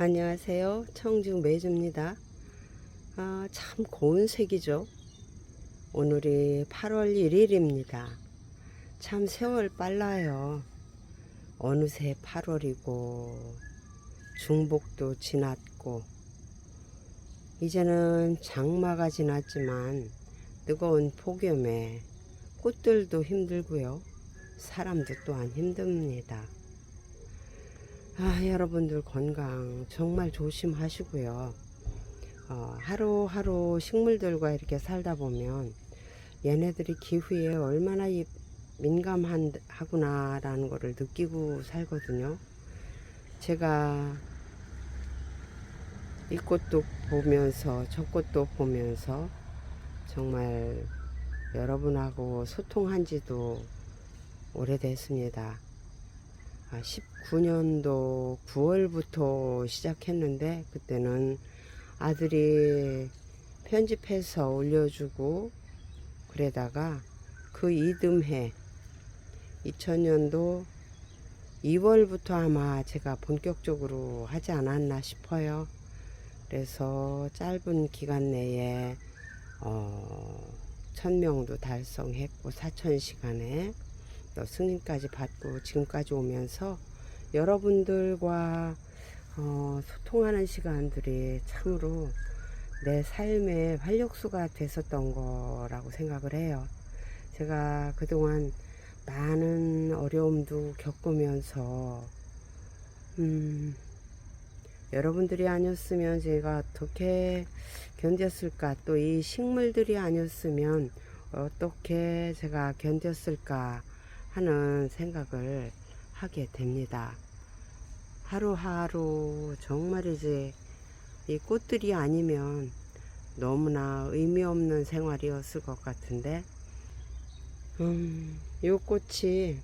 안녕하세요. 청주 매주입니다. 아, 참 고운 색이죠. 오늘이 8월 1일입니다. 참 세월 빨라요. 어느새 8월이고 중복도 지났고 이제는 장마가 지났지만 뜨거운 폭염에 꽃들도 힘들고요. 사람도 또한 힘듭니다. 아, 여러분들 건강 정말 조심하시고요. 어, 하루하루 식물들과 이렇게 살다 보면 얘네들이 기후에 얼마나 이- 민감하구나라는 것을 느끼고 살거든요. 제가 이 꽃도 보면서 저 꽃도 보면서 정말 여러분하고 소통한 지도 오래됐습니다. 아, 19년도 9월부터 시작했는데 그때는 아들이 편집해서 올려주고 그러다가 그 이듬해 2000년도 2월부터 아마 제가 본격적으로 하지 않았나 싶어요. 그래서 짧은 기간 내에 어, 1000명도 달성했고 4000시간에 또 승인까지 받고 지금까지 오면서 여러분들과 어, 소통하는 시간들이 참으로 내 삶의 활력소가 됐었던 거라고 생각을 해요. 제가 그동안 많은 어려움도 겪으면서 음, 여러분들이 아니었으면 제가 어떻게 견뎠을까 또 이 식물들이 아니었으면 어떻게 제가 견뎠을까 하는 생각을 하게 됩니다. 하루하루 정말이지 이 꽃들이 아니면 너무나 의미 없는 생활이었을 것 같은데, 음, 이 꽃이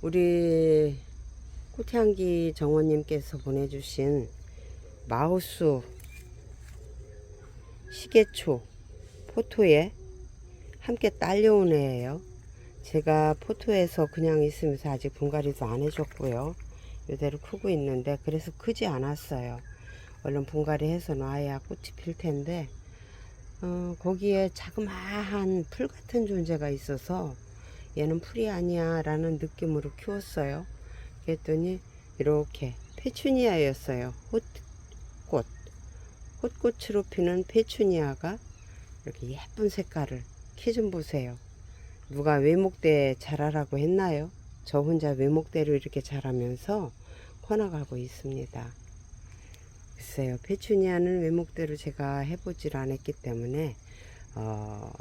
우리 꽃향기 정원님께서 보내주신 마우스 시계초 포토에 함께 딸려온 애예요. 제가 포토에서 그냥 있으면서 아직 분갈이도 안 해줬고요. 이대로 크고 있는데 그래서 크지 않았어요. 얼른 분갈이 해서 놔야 꽃이 필 텐데 어, 거기에 자그마한 풀 같은 존재가 있어서 얘는 풀이 아니야 라는 느낌으로 키웠어요. 그랬더니 이렇게 페추니아였어요. 꽃. 꽃꽃으로 피는 페추니아가 이렇게 예쁜 색깔을 키 좀 보세요. 누가 외목대 자라라고 했나요? 저 혼자 외목대로 이렇게 자라면서 커나가고 있습니다. 글쎄요, 페추니아는 외목대로 제가 해보질 않았기 때문에 어,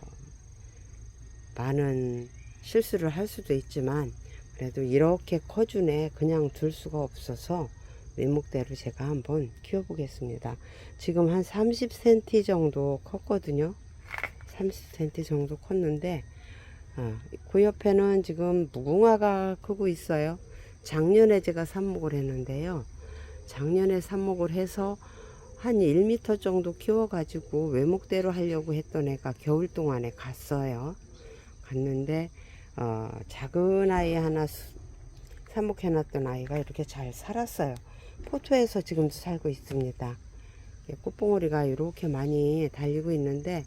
많은 실수를 할 수도 있지만 그래도 이렇게 커준에 그냥 둘 수가 없어서 외목대로 제가 한번 키워보겠습니다. 지금 한 30cm 정도 컸거든요. 30cm 정도 컸는데 어, 그 옆에는 지금 무궁화가 크고 있어요. 작년에 제가 삽목을 했는데요. 작년에 삽목을 해서 한 1m 정도 키워가지고 외목대로 하려고 했던 애가 겨울 동안에 갔어요. 갔는데 어, 작은 아이 하나 수- 삽목해놨던 아이가 이렇게 잘 살았어요. 포토에서 지금도 살고 있습니다. 예, 꽃봉오리가 이렇게 많이 달리고 있는데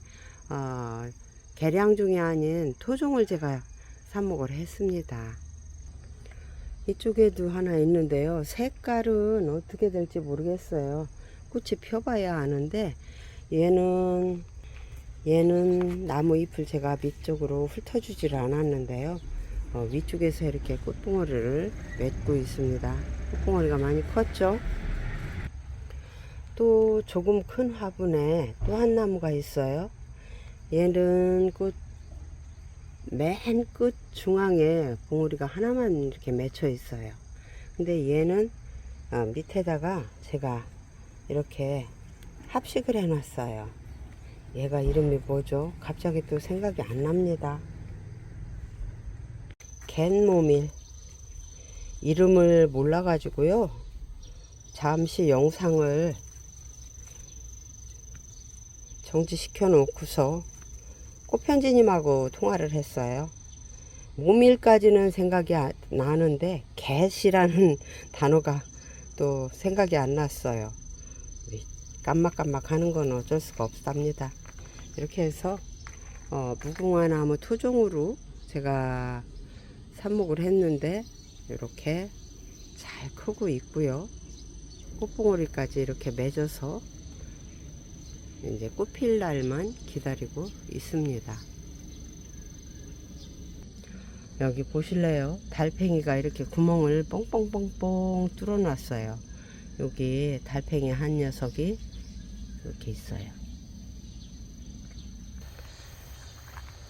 어, 개량종이 아닌 토종을 제가 삽목을 했습니다. 이쪽에도 하나 있는데요. 색깔은 어떻게 될지 모르겠어요. 꽃이 펴봐야 아는데 얘는 얘는 나무 잎을 제가 밑쪽으로 훑어주질 않았는데요. 어, 위쪽에서 이렇게 꽃봉오리를 맺고 있습니다. 꽃봉오리가 많이 컸죠. 또 조금 큰 화분에 또 한 나무가 있어요. 얘는 꽃 맨 끝 중앙에 봉우리가 하나만 이렇게 맺혀 있어요. 근데 얘는 어, 밑에다가 제가 이렇게 합식을 해놨어요. 얘가 이름이 뭐죠? 갑자기 또 생각이 안 납니다. 겐모밀. 이름을 몰라가지고요. 잠시 영상을 정지시켜 놓고서 꽃편지님하고 통화를 했어요. 모밀까지는 생각이 아- 나는데 갯이라는 단어가 또 생각이 안 났어요. 이 깜막깜막 하는 건 어쩔 수가 없답니다. 이렇게 해서 어, 무궁화 나무 토종으로 제가 삽목을 했는데 이렇게 잘 크고 있고요. 꽃봉오리까지 이렇게 맺어서 이제 꽃필 날만 기다리고 있습니다. 여기 보실래요? 달팽이가 이렇게 구멍을 뻥뻥뻥뻥 뚫어 놨어요. 여기 달팽이 한 녀석이 이렇게 있어요.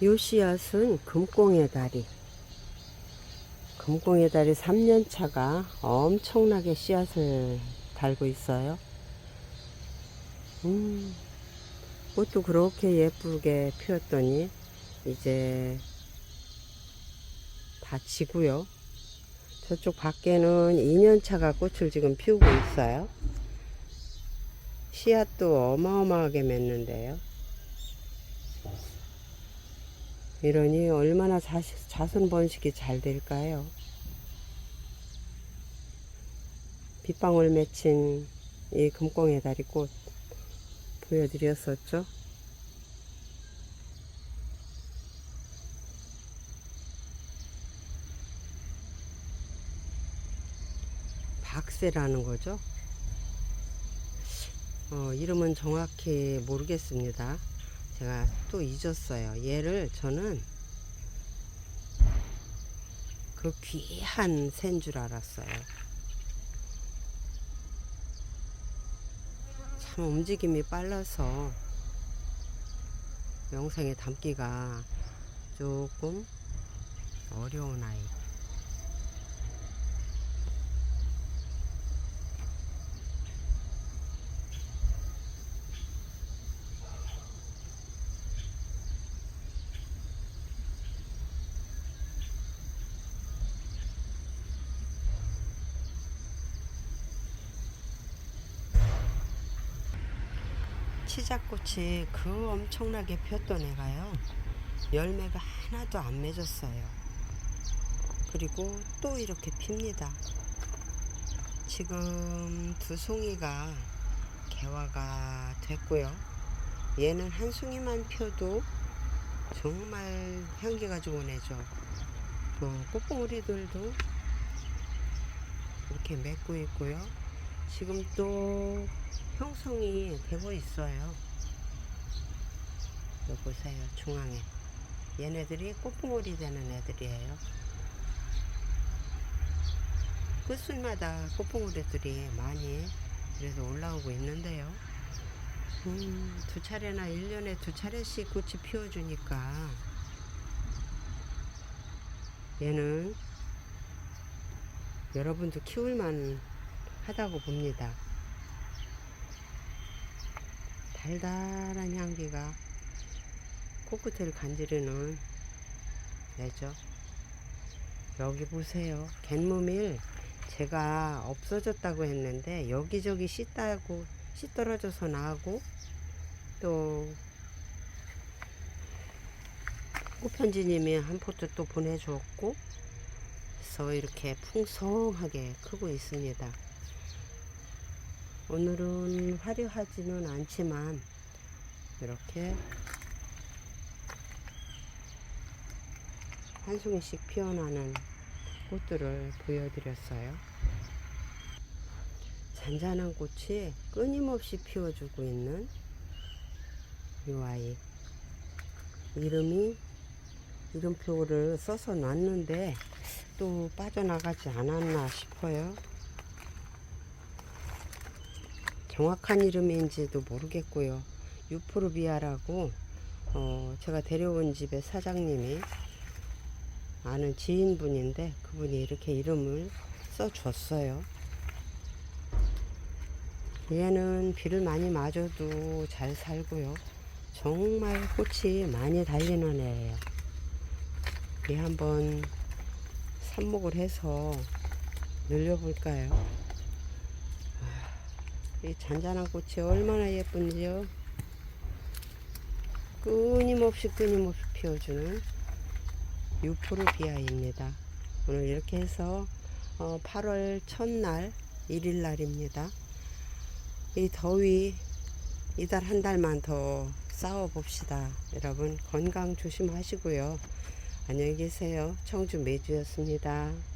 요 씨앗은 금꽁의 다리. 금꽁의 다리 3년 차가 엄청나게 씨앗을 달고 있어요. 음, 꽃도 그렇게 예쁘게 피었더니 이제 다 지고요. 저쪽 밖에는 2년 차가 꽃을 지금 피우고 있어요. 씨앗도 어마어마하게 맺는데요. 이러니 얼마나 자, 자손 번식이 잘 될까요? 빗방울 맺힌 이 금꽁의 다리 꽃 보여드렸었죠? 박새라는 거죠. 어, 이름은 정확히 모르겠습니다. 제가 또 잊었어요. 얘를 저는 그 귀한 새인 줄 알았어요. 움직임이 빨라서 영상에 담기가 조금 어려운 아이. 치자꽃이 그 엄청나게 폈던 애가요. 열매가 하나도 안 맺었어요. 그리고 또 이렇게 핍니다. 지금 두 송이가 개화가 됐고요. 얘는 한 송이만 펴도 정말 향기가 좋은 애죠. 또 꽃봉오리들도 이렇게 맺고 있고요. 지금 또 형성이 되고 있어요. 여기 보세요, 중앙에. 얘네들이 꽃봉오리 되는 애들이에요. 끝순마다 꽃봉오리들이 많이 그래서 올라오고 있는데요. 음, 두 차례나 1년에 두 차례씩 꽃이 피워주니까 얘는 여러분도 키울만 하다고 봅니다. 달달한 향기가 코끝을 간지르는 애죠. 여기 보세요. 갯모밀 제가 없어졌다고 했는데 여기저기 씻다고 씨 떨어져서 나고 또 꽃편지님이 한 포트 또 보내줬고 그래서 이렇게 풍성하게 크고 있습니다. 오늘은 화려하지는 않지만 이렇게 한 송이씩 피어나는 꽃들을 보여드렸어요. 잔잔한 꽃이 끊임없이 피워주고 있는 이 아이. 이름이 이름표를 써서 놨는데 또 빠져나가지 않았나 싶어요. 정확한 이름인지도 모르겠고요. 유포르비아라고 어, 제가 데려온 집의 사장님이 아는 지인분인데 그분이 이렇게 이름을 써줬어요. 얘는 비를 많이 맞아도 잘 살고요. 정말 꽃이 많이 달리는 애예요. 얘 한번 삽목을 해서 늘려볼까요? 아, 이 잔잔한 꽃이 얼마나 예쁜지요. 끊임없이 끊임없이 피워주는 유프르비아입니다. 오늘 이렇게 해서 어, 8월 첫날 1일 날입니다. 이 더위 이달 한 달만 더 싸워 봅시다. 여러분 건강 조심하시고요. 안녕히 계세요. 청주 매주였습니다.